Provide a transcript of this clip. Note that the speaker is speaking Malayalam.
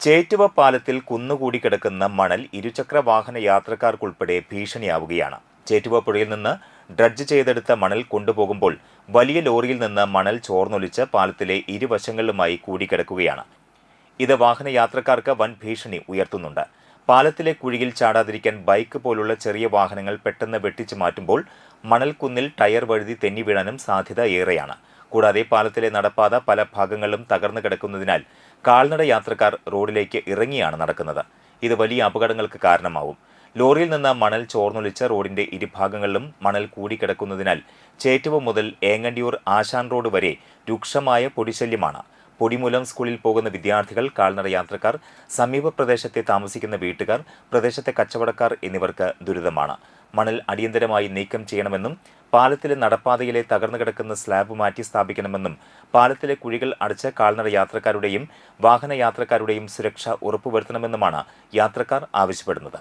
ചേറ്റുവ പാലത്തിൽ കുന്നുകൂടി കിടക്കുന്ന മണൽ ഇരുചക്ര വാഹന യാത്രക്കാർക്കുൾപ്പെടെ ഭീഷണിയാവുകയാണ്. ചേറ്റുവ പുഴയിൽ നിന്ന് ഡ്രഡ്ജ് ചെയ്തെടുത്ത മണൽ കൊണ്ടുപോകുമ്പോൾ വലിയ ലോറിയിൽ നിന്ന് മണൽ ചോർന്നൊലിച്ച് പാലത്തിലെ ഇരുവശങ്ങളിലുമായി കൂടിക്കിടക്കുകയാണ്. ഇത് വാഹന യാത്രക്കാർക്ക് വൻ ഭീഷണി ഉയർത്തുന്നുണ്ട്. പാലത്തിലെ കുഴിയിൽ ചാടാതിരിക്കാൻ ബൈക്ക് പോലുള്ള ചെറിയ വാഹനങ്ങൾ പെട്ടെന്ന് വെട്ടിച്ചു മാറ്റുമ്പോൾ മണൽക്കുന്നിൽ ടയർ വഴുതി തെന്നി വീഴാനും സാധ്യത ഏറെയാണ്. കൂടാതെ പാലത്തിലെ നടപ്പാത പല ഭാഗങ്ങളിലും തകർന്നു കിടക്കുന്നതിനാൽ കാൽനട യാത്രക്കാർ റോഡിലേക്ക് ഇറങ്ങിയാണ് നടക്കുന്നത്. ഇത് വലിയ അപകടങ്ങൾക്ക് കാരണമാവും. ലോറിയിൽ നിന്ന് മണൽ ചോർന്നൊലിച്ച് റോഡിന്റെ ഇരുഭാഗങ്ങളിലും മണൽ കൂടിക്കിടക്കുന്നതിനാൽ ചേറ്റുവ മുതൽ ഏങ്ങണ്ടിയൂർ ആശാൻ റോഡ് വരെ രൂക്ഷമായ പൊടിശല്യമാണ്. പൊടിമൂലം സ്കൂളിൽ പോകുന്ന വിദ്യാർത്ഥികൾ കാൽനട യാത്രക്കാർ സമീപ പ്രദേശത്തെ താമസിക്കുന്ന വീട്ടുകാർ പ്രദേശത്തെ കച്ചവടക്കാർ എന്നിവർക്ക് ദുരിതമാണ്. മണൽ അടിയന്തരമായി നീക്കം ചെയ്യണമെന്നും പാലത്തിലെ നടപ്പാതയിലെ തകർന്നു കിടക്കുന്ന സ്ലാബ് മാറ്റി സ്ഥാപിക്കണമെന്നും പാലത്തിലെ കുഴികൾ അടച്ച് കാൽനട യാത്രക്കാരുടെയും വാഹന യാത്രക്കാരുടെയും സുരക്ഷ ഉറപ്പുവരുത്തണമെന്നുമാണ് യാത്രക്കാർ ആവശ്യപ്പെടുന്നത്.